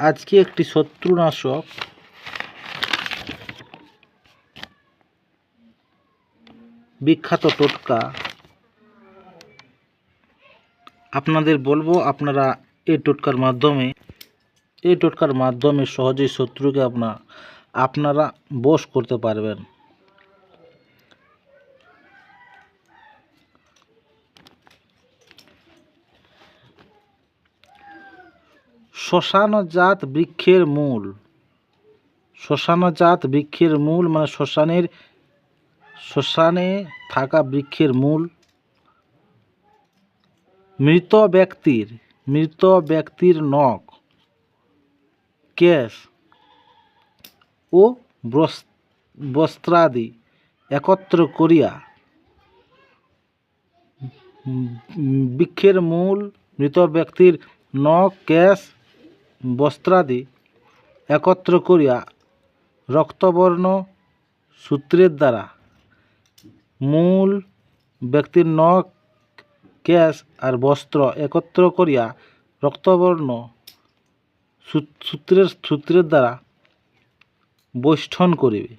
আজকে একটি শত্রুনাশক। বিখ্যাত টোটকা। আপনাদের বলব, আপনারা এই টোটকার মাধ্যমে, এই টোটকার মাধ্যমে সহজেই শত্রুকে আপনা, আপনারা বশ করতে পারবেন। শ্মশানজাত বৃক্ষের মূল। শ্মশানজাত বৃক্ষের মূল মানে শ্মশানের, শ্মশানে থাকা বৃক্ষের মূল। মৃত ব্যক্তির মৃত ব্যক্তির নখ, কেশ ও বস্ত্রাদি একত্র করিয়া বৃক্ষের মূল, মৃত ব্যক্তির নখ, কেশ বস্ত্রাদি একত্র করিয়া রক্তবর্ণ সূত্রের দ্বারা মূল ব্যক্তির নখ, কেশ আর বস্ত্র একত্র করিয়া রক্তবর্ণ সূত্রের সূত্রের দ্বারা বৈষ্ঠন করিবে।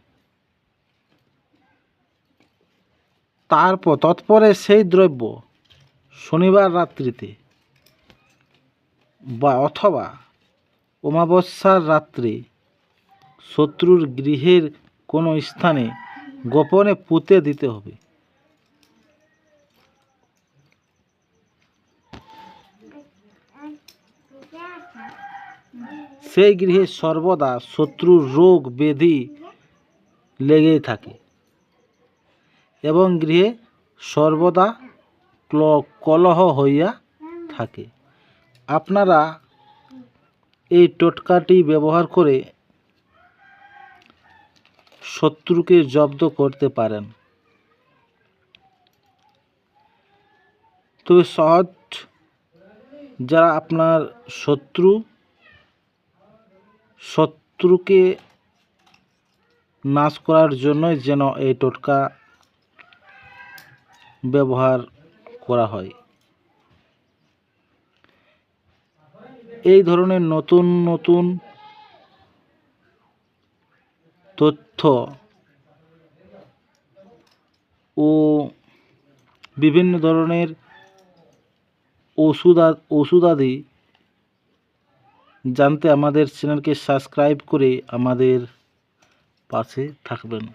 তারপর তৎপরে সেই দ্রব্য শনিবার রাত্রিতে বা অথবা অমাবস্যার রাত্রে শত্রুর গৃহের কোনো স্থানে গোপনে পুঁতে দিতে হবে। সেই গৃহে সর্বদা শত্রুর রোগ ব্যাধি লেগেই থাকে এবং গৃহে সর্বদা ক্ল- কলহ হইয়া থাকে। আপনারা এই টোটকাটি ব্যবহার করে শত্রুকে জব্দ করতে পারেন। তবে সহজ যারা আপনার শত্রু, শত্রুকে নাশ করার জন্যই যেন এই টোটকা ব্যবহার করা হয়। এই ধরনের নতুন নতুন তথ্য ও বিভিন্ন ধরনের ওষুধ, ওষুধাদি জানতে আমাদের চ্যানেলকে সাবস্ক্রাইব করে আমাদের পাশে থাকবেন।